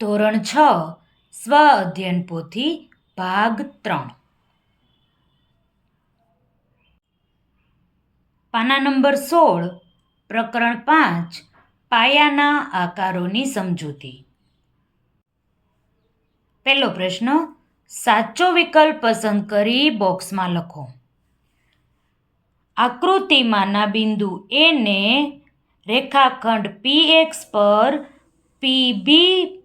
ધોરણ છ, સ્વ અધ્યયન પોથી ભાગ ત્રણ. પાના નંબર સોળ, પ્રકરણ પાંચ, પાયાના આકારોની સમજૂતી. પહેલો પ્રશ્ન, સાચો વિકલ્પ પસંદ કરી બોક્સમાં લખો. આકૃતિમાંના બિંદુ એને રેખાખંડ પી એક્સ પર પી બી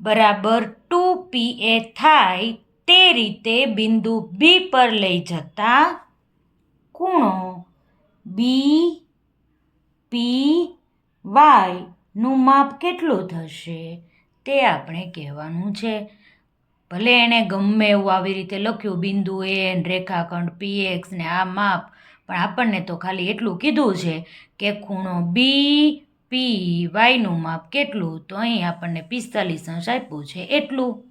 બરાબર ટુ પી એ થાય તે રીતે બિંદુ બી પર લઈ જતા ખૂણો બી પી વાયનું માપ કેટલું થશે તે આપણે કહેવાનું છે. ભલે એણે ગમે એવું આવી રીતે લખ્યું, બિંદુ એ રેખાખંડ પી એક્સ ને આ માપ, પણ આપણને તો ખાલી એટલું કીધું છે કે ખૂણો બી પી વાયનું માપ કેટલું? તો અહીં આપણને પિસ્તાલીસ અંશ આપ્યું છે. એટલું?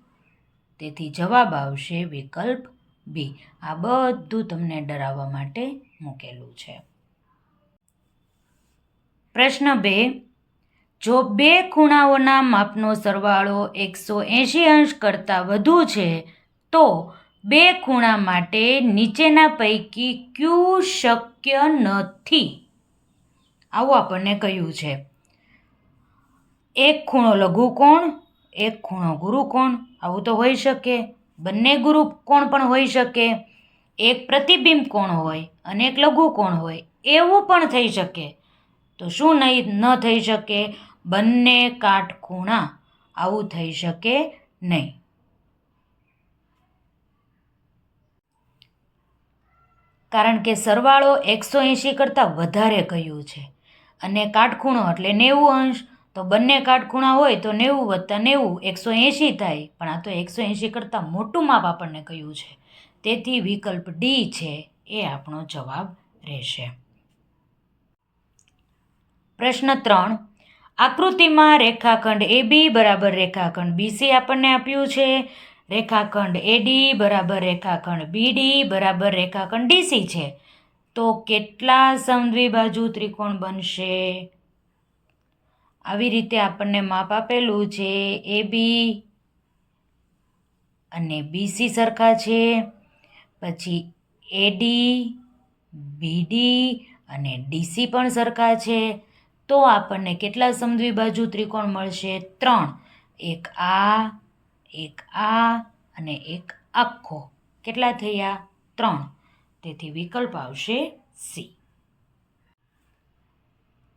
તેથી જવાબ આવશે વિકલ્પ બી. આ બધું તમને ડરાવવા માટે મૂકેલું છે. પ્રશ્ન બે. જો બે ખૂણાઓના માપનો સરવાળો એકસો એંશી અંશ કરતાં વધુ છે, તો બે ખૂણા માટે નીચેના પૈકી ક્યુ શક્ય નથી. આવું આપણને કહ્યું છે. એક ખૂણો લઘુકોણ એક ખૂણો ગુરુકોણ આવું તો હોઈ શકે. બંને ગુરુ કોણ પણ હોઈ શકે. એક પ્રતિબિંબ કોણ હોય અને એક લઘુકોણ હોય, એવું પણ થઈ શકે. તો શું નહીં, ન થઈ શકે? બંને કાટખૂણા, આવું થઈ શકે નહીં. કારણ કે સરવાળો એકસો એંશી કરતાં વધારે કહ્યું છે? અને કાટખૂણો એટલે નેવું અંશ તો બંને કાટખૂણા હોય તો નેવું વત્તા નેવું, એકસો એંશી થાય. પણ આ તો એકસો એંશી કરતાં મોટું માપ આપણને કહ્યું છે. તેથી વિકલ્પ ડી છે એ આપણો જવાબ રહેશે. પ્રશ્ન ત્રણ. આકૃતિમાં રેખાખંડ એ બી બરાબર રેખાખંડ બીસી આપણને આપ્યું છે. રેખાખંડ એડી બરાબર રેખાખંડ બીડી બરાબર રેખાખંડ ડીસી છે. તો કેટલા સમદ્વિબાજુ ત્રિકોણ બનશે? આવી રીતે આપણને માપ આપેલું છે એ, બી અને બીસી સરખા છે. પછી એડી બીડી અને ડીસી પણ સરખા છે. તો આપણને કેટલા સમદ્વિબાજુ ત્રિકોણ મળશે? ત્રણ. એક આ એક આ અને એક આખો. કેટલા થયા? ત્રણ. તેથી વિકલ્પ આવશે સી.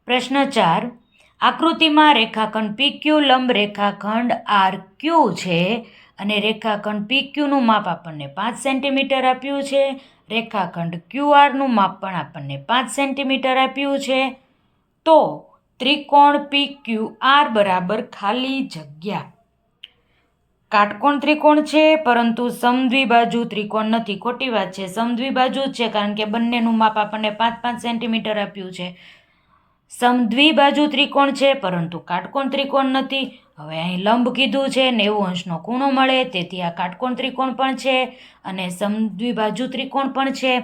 પ્રશ્ન ચાર. આકૃતિમાં રેખાખંડ પીક્યુ લંબ રેખાખંડ આર ક્યુ છે. અને રેખાખંડ પીક્યુનું માપ આપણને પાંચ સેન્ટીમીટર આપ્યું છે. રેખાખંડ ક્યુઆરનું માપ પણ આપણને પાંચ સેન્ટીમીટર આપ્યું છે. તો ત્રિકોણ પી ક્યુ આર બરાબર ખાલી જગ્યા. કાટકોણ ત્રિકોણ છે, પરંતુ સમદ્વિબાજુ ત્રિકોણ નથી. ખોટી વાત છે સમદ્વિબાજુ જ છે, કારણ કે બંનેનું માપ આપણને પાંચ પાંચ સેન્ટીમીટર આપ્યું છે. સમદ્વિબાજુ ત્રિકોણ છે, પરંતુ કાટકોણ ત્રિકોણ નથી. હવે અહીં લંબ કીધું છે, નેવું અંશનો ખૂણો મળે, તેથી આ કાટકોણ ત્રિકોણ પણ છે અને સમદ્વિબાજુ ત્રિકોણ પણ છે.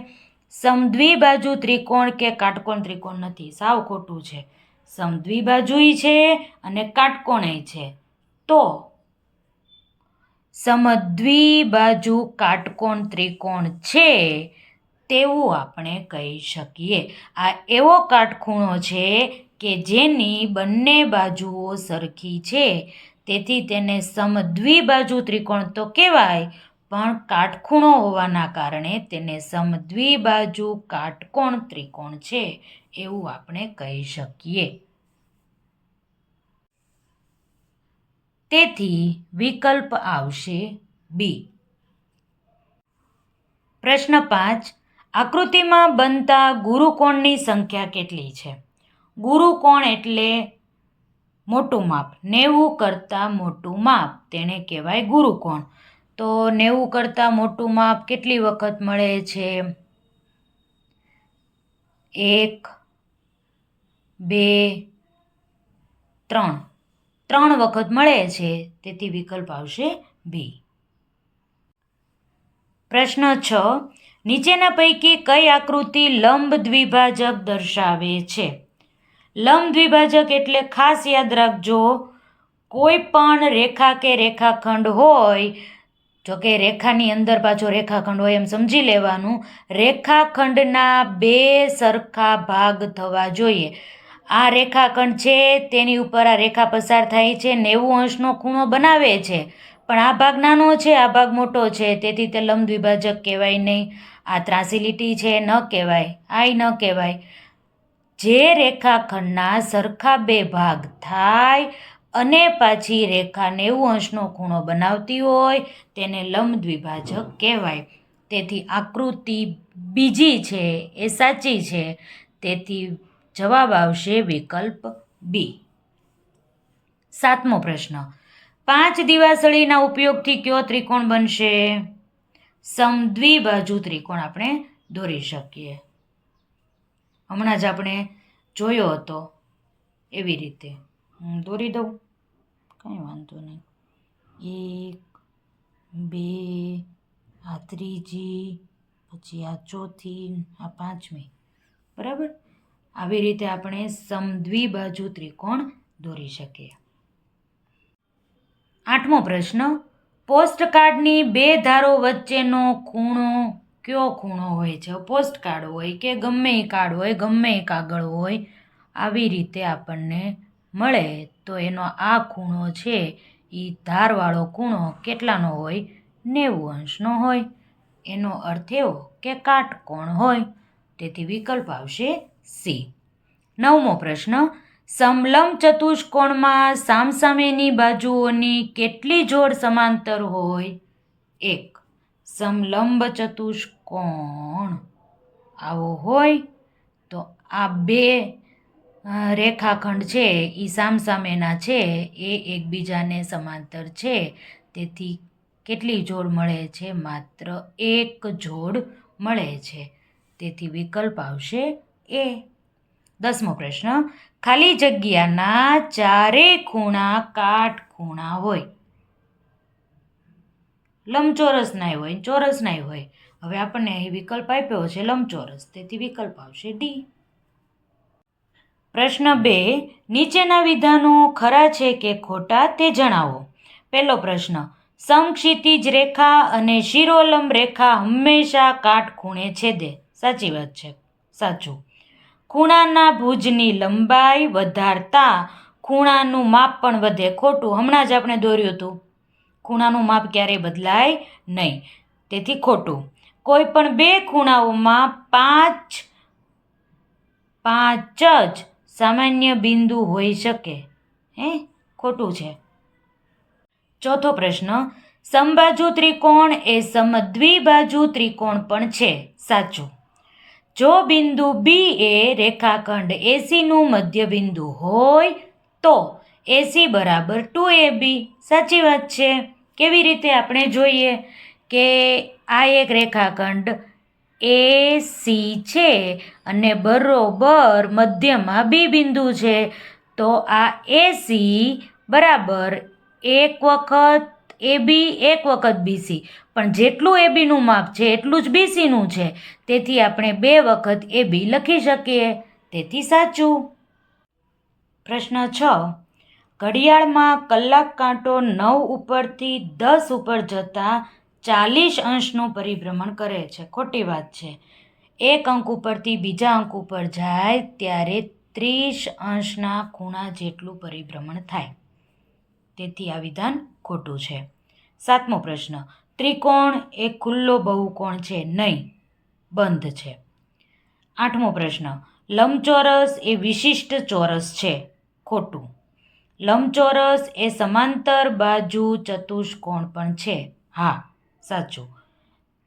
સમદ્વિબાજુ ત્રિકોણ કે કાટકોણ ત્રિકોણ નથી, સાવ ખોટું છે. સમદ્વિબાજુય છે અને કાટકોણય છે. તો સમદ્વિબાજુ કાટકોણ ત્રિકોણ છે તેવું આપણે કહી શકીએ. આ એવો કાટખૂણો છે કે જેની બંને બાજુઓ સરખી છે. તેથી તેને સમદ્વિબાજુ ત્રિકોણ તો કહેવાય, પણ કાટખૂણો હોવાના કારણે તેને સમદ્વિબાજુ કાટકોણ ત્રિકોણ છે એવું આપણે કહી શકીએ. તેથી વિકલ્પ આવશે બી. પ્રશ્ન પાંચ આકૃતિમાં બનતા ગુરુકોણની સંખ્યા કેટલી છે? ગુરુકોણ એટલે મોટું માપ. નેવું કરતાં મોટું માપ. તેને કહેવાય ગુરુકોણ. તો નેવું કરતાં મોટું માપ કેટલી વખત મળે છે? એક, બે, ત્રણ. ત્રણ વખત મળે છે. તેથી વિકલ્પ આવશે બી. પ્રશ્ન છ. નીચેના પૈકી કઈ આકૃતિ લંબ દ્વિભાજક દર્શાવે છે? લંબ દ્વિભાજક એટલે ખાસ યાદ રાખજો, કોઈ પણ રેખા કે રેખાખંડ હોય, જો કે રેખાની અંદર પાછો રેખાખંડ હોય એમ સમજી લેવાનું, રેખાખંડના બે સરખા ભાગ થવા જોઈએ. આ રેખાખંડ છે, તેની ઉપર આ રેખા પસાર થાય છે, નેવું અંશનો ખૂણો બનાવે છે. પણ આ ભાગ નાનો છે, આ ભાગ મોટો છે, તેથી તે લંબ દ્વિભાજક કહેવાય નહીં. આ ત્રાસી લીટી છે ન કહેવાય, આય ન કહેવાય. જે રેખાખંડના સરખા બે ભાગ થાય અને પાછી રેખા નેવું અંશનો ખૂણો બનાવતી હોય તેને લંબ દ્વિભાજક કહેવાય. તેથી આકૃતિ બીજી છે એ સાચી છે, તેથી જવાબ આવશે વિકલ્પ બી. સાતમો પ્રશ્ન. પાંચ દિવાસળીના ઉપયોગથી કયો ત્રિકોણ બનશે? સમદ્વિબાજુ ત્રિકોણ આપણે દોરી શકીએ. હમણાં જ આપણે જોયો હતો એવી રીતે. હું દોરી દઉં. કંઈ વાંધો નહીં. એક, બે, આ ત્રીજી, પછી આ ચોથી, આ પાંચમી. બરાબર? આવી રીતે આપણે સમદ્વિબાજુ ત્રિકોણ દોરી શકીએ. આઠમો પ્રશ્ન પોસ્ટકાર્ડની બે ધારો વચ્ચેનો ખૂણો કયો ખૂણો હોય છે? પોસ્ટકાર્ડ હોય કે ગમે એ કાર્ડ હોય, ગમે એ કાગળ હોય, આવી રીતે આપણને મળે. તો એનો આ ખૂણો છે એ ધારવાળો ખૂણો કેટલાનો હોય? નેવું અંશનો હોય. એનો અર્થ એવો કે કાટકોણ હોય. તેથી વિકલ્પ આવશે સી. નવમો પ્રશ્ન સમલંબ ચતુષ્કોણમાં સામસામેની બાજુઓની કેટલી જોડ સમાંતર હોય? એક, સમલંબ ચતુષ્કોણ આવો હોય તો આ બે રેખાખંડ છે એ સામસામેના છે, એ એકબીજાને સમાંતર છે. તેથી કેટલી જોડ મળે છે? માત્ર એક જોડ મળે છે. તેથી વિકલ્પ આવશે એ. દસમો પ્રશ્ન, ખાલી જગ્યાના ચારે ખૂણા કાટ ખૂણા હોય. લંબચોરસનાય હોય ચોરસનાય હોય. હવે આપણને અહીં વિકલ્પ આપ્યો છે લંબચોરસ, તેથી વિકલ્પ આવશે ડી. પ્રશ્ન બે, નીચેના વિધાનો ખરા છે કે ખોટા તે જણાવો. પહેલો પ્રશ્ન સમક્ષિતિજ રેખા અને શિરોલંબ રેખા હંમેશા કાટખૂણે છેદે. સાચી વાત છે. સાચું. ખૂણાના ભુજની લંબાઈ વધારતા ખૂણાનું માપ પણ વધે. ખોટું. હમણાં જ આપણે દોર્યું હતું. ખૂણાનું માપ ક્યારેય બદલાય નહીં. તેથી ખોટું. કોઈ પણ બે ખૂણાઓમાં પાંચ પાંચ જ સામાન્ય બિંદુ હોઈ શકે. હે? ખોટું છે. ચોથો પ્રશ્ન. સમબાજુ ત્રિકોણ એ સમદ્વિબાજુ ત્રિકોણ પણ છે. સાચું. જો બિંદુ બી એ રેખાખંડ એસીનું મધ્યબિંદુ હોય, તો એસી બરાબર ટુ એ બી સાચી વાત છે. કેવી રીતે આપણે જોઈએ કે આ એક રેખાખંડ એ સી છે અને બરોબર મધ્યમાં બી બિંદુ છે, તો આ એસી બરાબર એક વખત એ બી એક વખત બીસી પણ જેટલું એ બીનું માપ છે, એટલું જ બીસીનું છે. તેથી આપણે બે વખત એ બી લખી શકીએ. તેથી સાચું. પ્રશ્ન છ. ઘડિયાળમાં કલાક કાંટો નવ ઉપરથી દસ ઉપર જતાં ચાલીસ અંશનું પરિભ્રમણ કરે છે. ખોટી વાત છે. એક અંક ઉપરથી બીજા અંક ઉપર જાય ત્યારે ત્રીસ અંશના ખૂણા જેટલું પરિભ્રમણ થાય. તેથી આ વિધાન ખોટું છે? સાતમો પ્રશ્ન, ત્રિકોણ એ ખુલ્લો બહુકોણ છે નહીં, બંધ છે. આઠમો પ્રશ્ન, લંબચોરસ એ વિશિષ્ટ ચોરસ છે, ખોટું. લંબચોરસ એ સમાંતર બાજુ ચતુષ્કોણ પણ છે. હા, સાચું.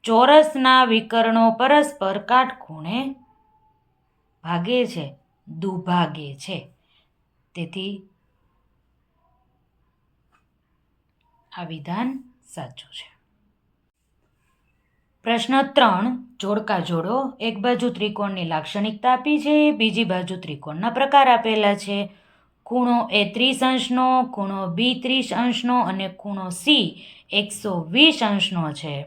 ચોરસના વિકર્ણો પરસ્પર કાટખૂણે ભાગે છે, દુભાગે છે. તેથી આ વિધાન સાચું છે. પ્રશ્ન ત્રણ, જોડકા જોડો, એક બાજુ ત્રિકોણની લાક્ષણિકતા આપી છે, બીજી બાજુ ત્રિકોણના પ્રકાર આપેલા છે. ખૂણો એ ત્રીસ અંશનો, ખૂણો બી ત્રીસ અંશનો અને ખૂણો સી એકસો વીસ અંશનો છે.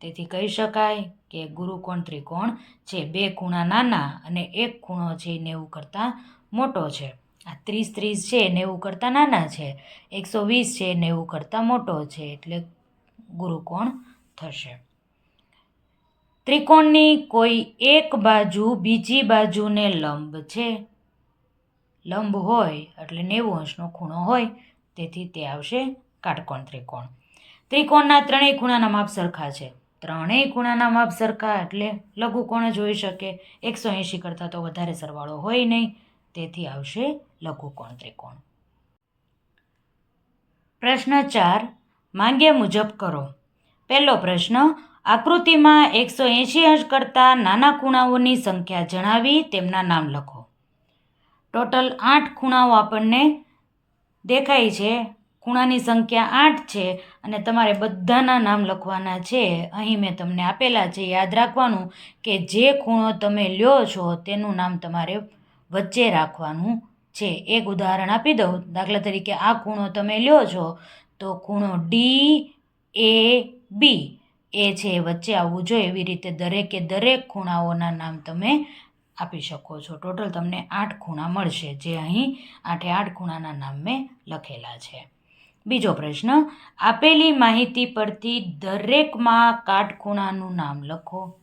તેથી કહી શકાય કે ગુરુકોણ ત્રિકોણ છે બે ખૂણા નાના અને એક ખૂણો એ નેવું કરતાં મોટો છે. આ ત્રીસ ત્રીસ છે નેવું કરતાં નાના છે. એકસો વીસ છે નેવું કરતાં મોટો છે. એટલે ગુરુકોણ થશે. ત્રિકોણની કોઈ એક બાજુ બીજી બાજુને લંબ છે. લંબ હોય એટલે નેવું અંશનો ખૂણો હોય. તેથી તે આવશે કાટકોણ ત્રિકોણ. ત્રિકોણના ત્રણેય ખૂણાના માપ સરખા છે. ત્રણેય ખૂણાના માપ સરખા એટલે લઘુકોણ જ હોઈ શકે. એકસો એંશી કરતાં તો વધારે સરવાળો હોય નહીં. તેથી આવશે લઘુકોણ ત્રિકોણ. પ્રશ્ન ચાર, માંગ્યા મુજબ કરો. પહેલો પ્રશ્ન, આકૃતિમાં એકસો એંશી અંશ કરતાં નાના ખૂણાઓની સંખ્યા જણાવી તેમના નામ લખો. ટોટલ આઠ ખૂણાઓ આપણને દેખાય છે. ખૂણાની સંખ્યા આઠ છે અને તમારે બધાના નામ લખવાના છે. અહીં મેં તમને આપેલા છે, યાદ રાખવાનું કે જે ખૂણો તમે લ્યો છો તેનું નામ તમારે વચ્ચે રાખવાનું છે. એક ઉદાહરણ આપી દઉં. દાખલા તરીકે આ ખૂણો તમે લ્યો છો, તો ખૂણો ડી એ બી એ છે વચ્ચે આવવું જોઈએ. એવી રીતે દરેકે દરેક ખૂણાઓના નામ તમે આપી શકો છો. ટોટલ તમને આઠ ખૂણા મળશે, જે અહીં આઠે આઠ ખૂણાના નામ મેં લખેલા છે. બીજો પ્રશ્ન, આપેલી માહિતી પરથી દરેકમાં કાટખૂણાનું નામ લખો.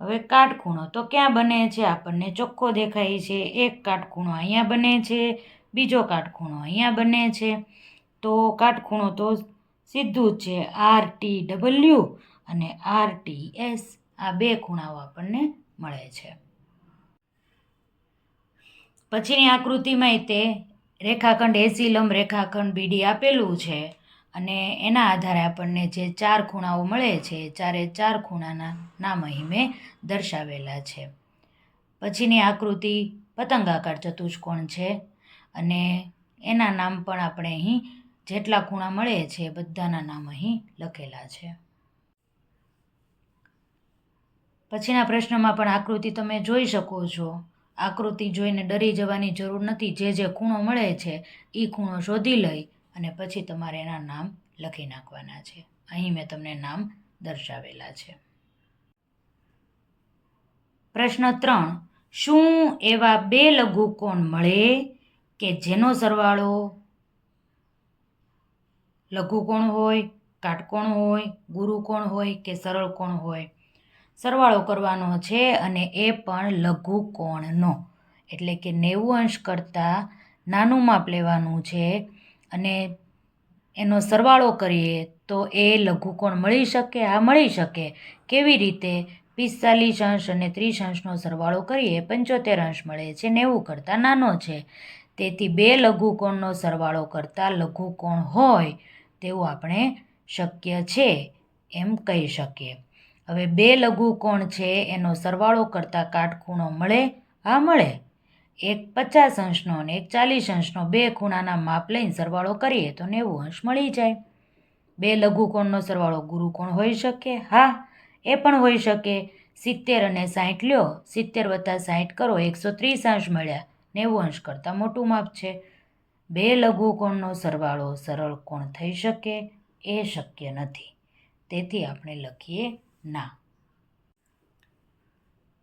હવે કાટખૂણો તો ક્યાં બને છે? આપણને ચોખ્ખો દેખાય છે. એક કાટખૂણો અહીંયા બને છે, બીજો કાટખૂણો અહીંયા બને છે. તો કાટખૂણો તો સીધું જ છે. આર ટી ડબલ્યુ અને આર ટી એસ આ બે ખૂણાઓ આપણને મળે છે. પછીની આકૃતિમાં તે રેખાખંડ એસી લંબ રેખાખંડ બીડી આપેલું છે. અને એના આધારે આપણને જે ચાર ખૂણાઓ મળે છે ચારે ચાર ખૂણાના નામ અહીં મેં દર્શાવેલા છે. પછીની આકૃતિ પતંગાકાર ચતુષ્કોણ છે અને એના નામ પણ આપણે અહીં જેટલા ખૂણા મળે છે બધાના નામ અહીં લખેલા છે. પછીના પ્રશ્નમાં પણ આકૃતિ તમે જોઈ શકો છો. આકૃતિ જોઈને ડરી જવાની જરૂર નથી. જે જે ખૂણો મળે છે એ ખૂણો શોધી લઈ અને પછી તમારે એના નામ લખી નાખવાના છે. અહીં મેં તમને નામ દર્શાવેલા છે. પ્રશ્ન ત્રણ, શું એવા બે લઘુકોણ મળે કે જેનો સરવાળો લઘુકોણ હોય, કાટકોણ હોય ગુરુકોણ હોય કે સરળ કોણ હોય? સરવાળો કરવાનો છે અને એ પણ લઘુ કોણનો. એટલે કે નેવું અંશ કરતાં નાનું માપ લેવાનું છે અને એનો સરવાળો કરીએ તો એ લઘુકોણ મળી શકે, આ મળી શકે. કેવી રીતે? પિસ્તાલીસ અંશ અને ત્રીસ અંશનો સરવાળો કરીએ, પંચોતેર અંશ મળે છે નેવું કરતાં નાનો છે. તેથી બે લઘુકોણનો સરવાળો કરતાં લઘુકોણ હોય તેવું આપણે શક્ય છે એમ કહી શકીએ. હવે બે લઘુકોણ છે, એનો સરવાળો કરતાં કાટખૂણો મળે હા મળે. એક પચાસ અંશનો અને એક ચાલીસ અંશનો બે ખૂણાના માપ લઈને સરવાળો કરીએ તો નેવું અંશ મળી જાય. બે લઘુકોણનો સરવાળો ગુરુકોણ હોઈ શકે? હા, એ પણ હોઈ શકે. સિત્તેર અને સાહીઠ લ્યો. સિત્તેર વત્તા સાહીઠ કરો, એકસો ત્રીસ અંશ મળ્યા. નેવું અંશ કરતાં મોટું માપ છે. બે લઘુકોણનો સરવાળો સરળ કોણ થઈ શકે? એ શક્ય નથી. તેથી આપણે લખીએ ના.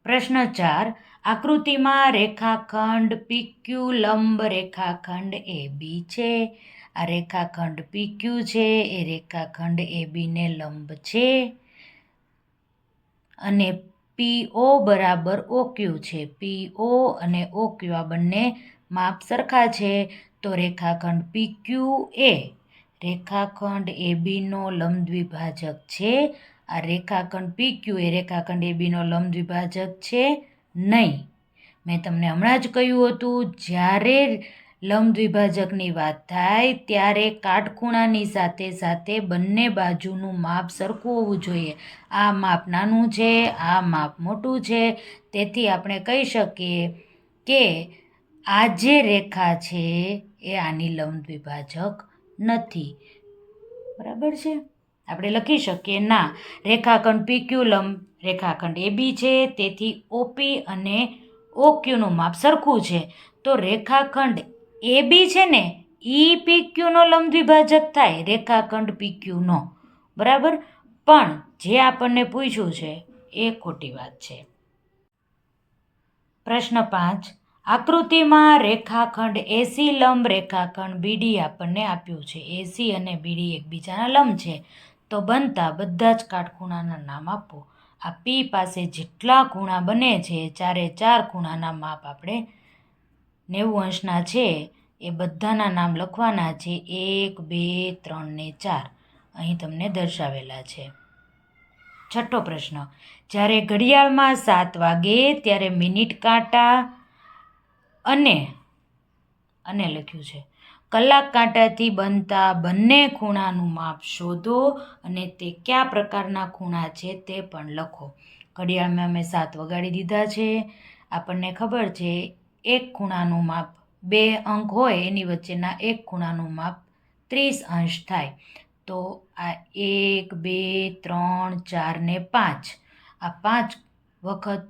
પ્રશ્ન ચાર આકૃતિમાં રેખાખંડ પીક્યુ લંબ રેખાખંડ એ બી છે. આ રેખાખંડ પીક્યુ છે, એ રેખાખંડ એ બીને લંબ છે. અને પીઓ બરાબર ઓક્યુ છે. પીઓ અને ઓક્યુ આ બંને માપ સરખા છે. તો રેખાખંડ પીક્યુ એ રેખાખંડ એ બીનો લંબ દ્વિભાજક છે. આ રેખાખંડ પીક્યુ એ રેખાખંડ એ બીનો લંબ દ્વિભાજક છે નહીં. મેં તમને હમણાં જ કહ્યું હતું, જ્યારે લંબ દ્વિભાજકની વાત થાય ત્યારે કાટખૂણાની સાથે સાથે બંને બાજુનું માપ સરખું હોવું જોઈએ. આ માપ નાનું છે, આ માપ મોટું છે. તેથી આપણે કહી શકીએ કે આ જે રેખા છે એ આની લંબ દ્વિભાજક નથી. બરાબર છે? આપણે લખી શકીએ, ના, રેખાખંડ પીક્યુલમ રેખાખંડ એ બી છે, તેથી ઓપી અને ઓક્યુનું માપ સરખું છે. તો રેખાખંડ એ બી છે ને ઈ પીક્યુનો લંબ દ્વિભાજક થાય, રેખાખંડ પીક્યુનો બરાબર? પણ જે આપણને પૂછ્યું છે, એ ખોટી વાત છે. પ્રશ્ન પાંચ. આકૃતિમાં રેખાખંડ એસી લંબ રેખાખંડ બીડી આપણને આપ્યું છે. એસી અને બીડી એકબીજાના લંબ છે. તો બનતા બધા જ કાટખૂણાના નામ આપો. આ પી પાસે જેટલા ખૂણા બને છે, ચારે ચાર ખૂણાના માપ આપણે નેવું અંશના છે, એ બધાના નામ લખવાના છે, એક, બે, ત્રણ ને ચાર. અહીં તમને દર્શાવેલા છે. છઠ્ઠો પ્રશ્ન, જ્યારે ઘડિયાળમાં સાત વાગે, ત્યારે મિનિટ કાંટા અને અને લખ્યું છે, કલાક કાંટાથી બનતા બંને ખૂણાનું માપ શોધો અને તે કયા પ્રકારના ખૂણા છે તે પણ લખો. ઘડિયાળમાં અમે સાત વગાડી દીધા છે. આપણને ખબર છે, એક ખૂણાનું માપ બે અંક હોય, એની વચ્ચેના એક ખૂણાનું માપ ત્રીસ અંશ થાય. તો આ એક, બે, ત્રણ, ચાર ને પાંચ. આ પાંચ વખત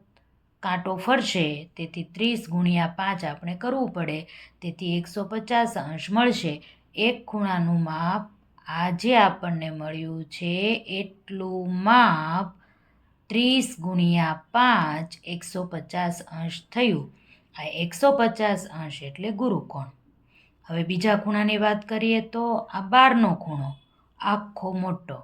કાંટો ફરશે, તેથી ત્રીસ ગુણ્યા પાંચ આપણે કરવું પડે, તેથી એકસો પચાસ અંશ મળશે. એક ખૂણાનું માપ આજે આપણને મળ્યું છે, એટલું માપ ત્રીસ ગુણ્યા પાંચ એકસો પચાસ અંશ થયું. આ એકસો પચાસ અંશ એટલે ગુરુકોણ. હવે બીજા ખૂણાની વાત કરીએ તો આ બારનો ખૂણો, આખો મોટો.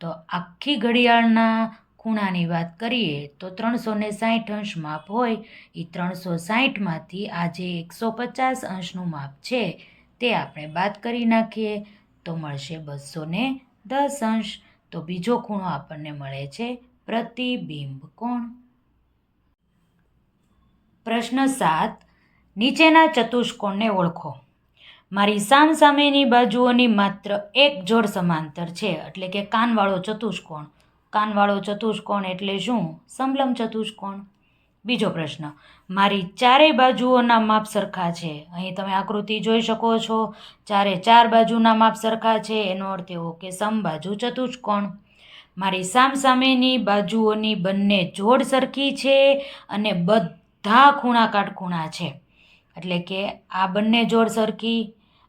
તો આખી ઘડિયાળના ખૂણાની વાત કરીએ તો ત્રણસો ને સાઠ અંશ માપ હોય એ ત્રણસો સાહીઠમાંથી આ જે એકસો પચાસ અંશનું માપ છે, તે આપણે બાદ કરી નાખીએ. તો મળશે બસો ને દસ અંશ. તો બીજો ખૂણો આપણને મળે છે પ્રતિબિંબ કોણ? પ્રશ્ન સાત. નીચેના ચતુષ્કોણને ઓળખો. મારી સામસામેની બાજુઓની માત્ર એક જોડ સમાંતર છે, એટલે કે કાનવાળો ચતુષ્કોણ. કાનવાળો ચતુષ્કોણ એટલે શું? સમલમ ચતુષ્કોણ. બીજો પ્રશ્ન, મારી ચારેય બાજુઓના માપ સરખા છે? અહીં તમે આકૃતિ જોઈ શકો છો. ચારે ચાર બાજુના માપ સરખા છે. એનો અર્થ એવો કે સમબાજુ ચતુષ્કોણ. મારી સામસામેની બાજુઓની બંને જોડ સરખી છે અને બધા ખૂણા કાટખૂણા છે. એટલે કે આ બંને જોડ સરખી,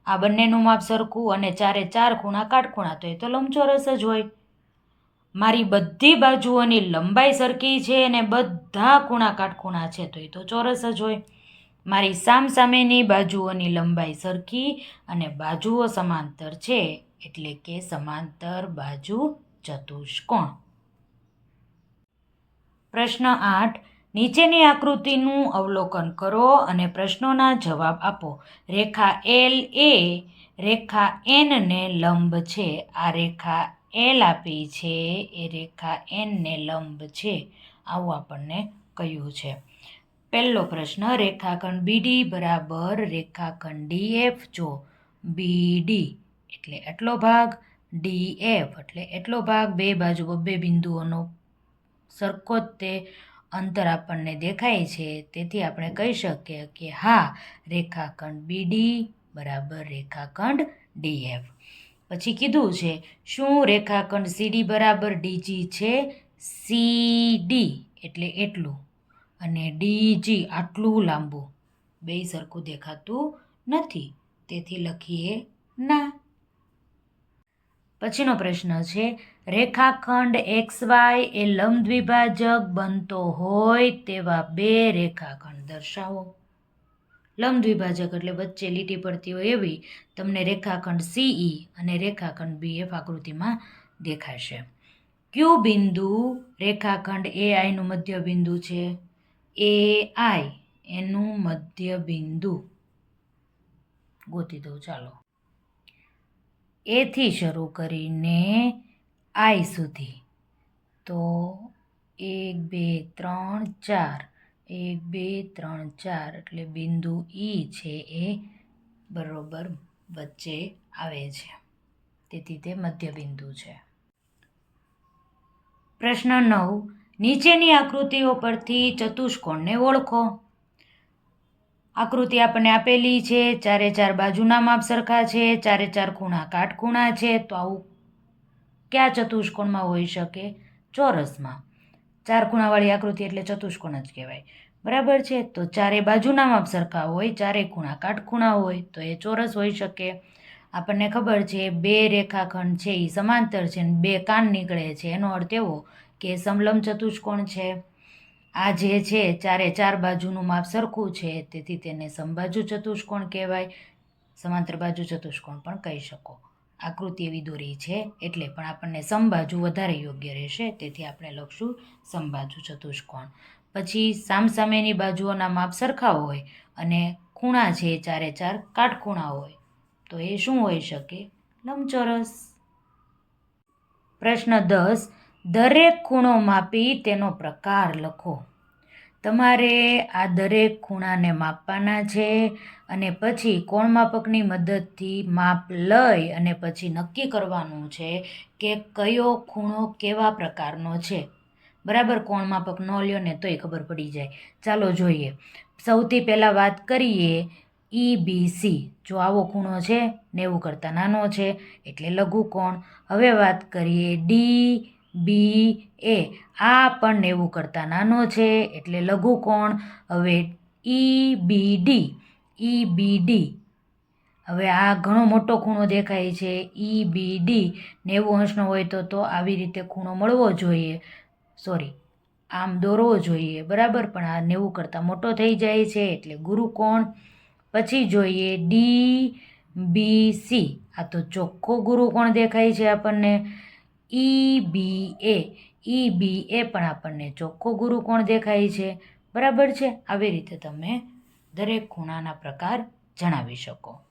આ બંનેનું માપ સરખું અને ચારે ચાર ખૂણા. કાટખૂણા તો એ તો લંબચોરસ જ હોય. મારી બધી બાજુઓની લંબાઈ સરખી છે અને બધા ખૂણા કાટખૂણા છે, તો એ તો ચોરસ જ હોય. મારી સામસામેની બાજુઓની લંબાઈ સરખી અને બાજુઓ સમાંતર છે, એટલે કે સમાંતર બાજુ ચતુષ્કોણ. પ્રશ્ન આઠ. નીચેની આકૃતિનું અવલોકન કરો અને પ્રશ્નોના જવાબ આપો. રેખા એલ એ રેખા એનને લંબ છે, આ રેખા એલ આપી છે. એ રેખા એનને લંબ છે. આવું આપણને કહ્યું છે. પહેલો પ્રશ્ન, રેખાખંડ બીડી બરાબર રેખાખંડ ડીએફ જો બીડી એટલે એટલો ભાગ ડીએફ એટલે એટલો ભાગ બે બાજુ બબ્બે બિંદુઓનો સરખો જ તે અંતર આપણને દેખાય છે. તેથી આપણે કહી શકીએ કે હા, રેખાખંડ બીડી બરાબર રેખાખંડ ડીએફ પછી કીધું છે, શું રેખાખંડ સીડી બરાબર ડીજી છે? સીડી એટલે એટલું. અને ડીજી આટલું લાંબુ. બે સરખું દેખાતું નથી. તેથી લખીએ ના. પછીનો પ્રશ્ન છે, રેખાખંડ એક્સ વાય એ લંબ દ્વિભાજક બનતો હોય તેવા બે રેખાખંડ દર્શાવો. લંબ દ્વિભાજક એટલે વચ્ચે લીટી પડતી હોય એવી તમને રેખાખંડ સીઈ અને રેખાખંડ બીએફ આકૃતિમાં દેખાશે. ક્યુ બિંદુ રેખાખંડ એ આઈનું મધ્ય બિંદુ છે? એ આઈ એનું મધ્ય બિંદુ ગોતી દઉં, ચાલો. એથી શરૂ કરીને આઈ સુધી. તો એક, બે, ત્રણ, ચાર. એક, બે, ત્રણ, ચાર એટલે બિંદુ ઈ છે એ બરોબર વચ્ચે આવે છે. તેથી તે મધ્ય બિંદુ છે. પ્રશ્ન નવ, નીચેની આકૃતિઓ પરથી ચતુષ્કોણને ઓળખો. આકૃતિ આપણને આપેલી છે, ચારે ચાર બાજુના માપ સરખા છે, ચારે ચાર ખૂણા કાટખૂણા છે, તો આવું કયા ચતુષ્કોણમાં હોઈ શકે? ચોરસમાં. ચાર ખૂણાવાળી આકૃતિ એટલે ચતુષ્કોણ જ કહેવાય. બરાબર છે? તો ચારે બાજુના માપ સરખા હોય, ચારે ખૂણા કાટખૂણા હોય, તો એ ચોરસ હોઈ શકે. આપણને ખબર છે, બે રેખાખંડ છે એ સમાંતર છે અને બે કાન નીકળે છે. એનો અર્થ એવો કે સમલમ ચતુષ્કોણ છે. આ જે છે, ચારે ચાર બાજુનું માપ સરખું છે, તેથી તેને સમબાજુ ચતુષ્કોણ કહેવાય. સમાંતર બાજુ ચતુષ્કોણ પણ કહી શકો. આકૃતિ એવી દોરી છે, એટલે પણ આપણને સમબાજુ વધારે યોગ્ય રહેશે. તેથી આપણે લખશું સમબાજુ ચતુષ્કોણ. પછી સામસામેની બાજુઓના માપ સરખા હોય અને ખૂણા છે ચારે ચાર કાટખૂણા હોય, તો એ શું હોઈ શકે? લંબચોરસ. પ્રશ્ન દસ. દરેક ખૂણો માપી તેનો પ્રકાર લખો. તમારે આ દરેક ખૂણાને માપવાના છે અને પછી કોણ માપકની મદદથી માપ લઈ અને પછી નક્કી કરવાનું છે કે કયો ખૂણો કેવા પ્રકારનો છે. બરાબર? કોણ માપક ન લ્યો ને તોય ખબર પડી જાય. ચાલો જોઈએ. સૌથી પહેલાં વાત કરીએ ઈ બી સી જો આવો ખૂણો છે નેવું કરતાં નાનો છે, એટલે લઘુ કોણ. હવે વાત કરીએ ડી બી, એ. આ પણ નેવું કરતાં નાનો છે, એટલે લઘુ કોણ? હવે ઈ, બી, ડી. ઈ, બી, ડી. હવે આ ઘણો મોટો ખૂણો દેખાય છે. E, B, D. નેવું અંશનો હોય તો તો આવી રીતે ખૂણો મળવો જોઈએ. સોરી, આમ દોરવો જોઈએ. બરાબર? પણ આ નેવું કરતાં મોટો થઈ જાય છે, એટલે ગુરુકોણ પછી જોઈએ ડી, બી, સી. આ તો ચોખ્ખો ગુરુકોણ દેખાય છે આપણને? ઈ બી એ. ઈ બી એ પણ આપણને ચોખ્ખો ગુરુકોણ દેખાય છે? બરાબર છે? આવી રીતે તમે દરેક ખૂણાના પ્રકાર જણાવી શકો.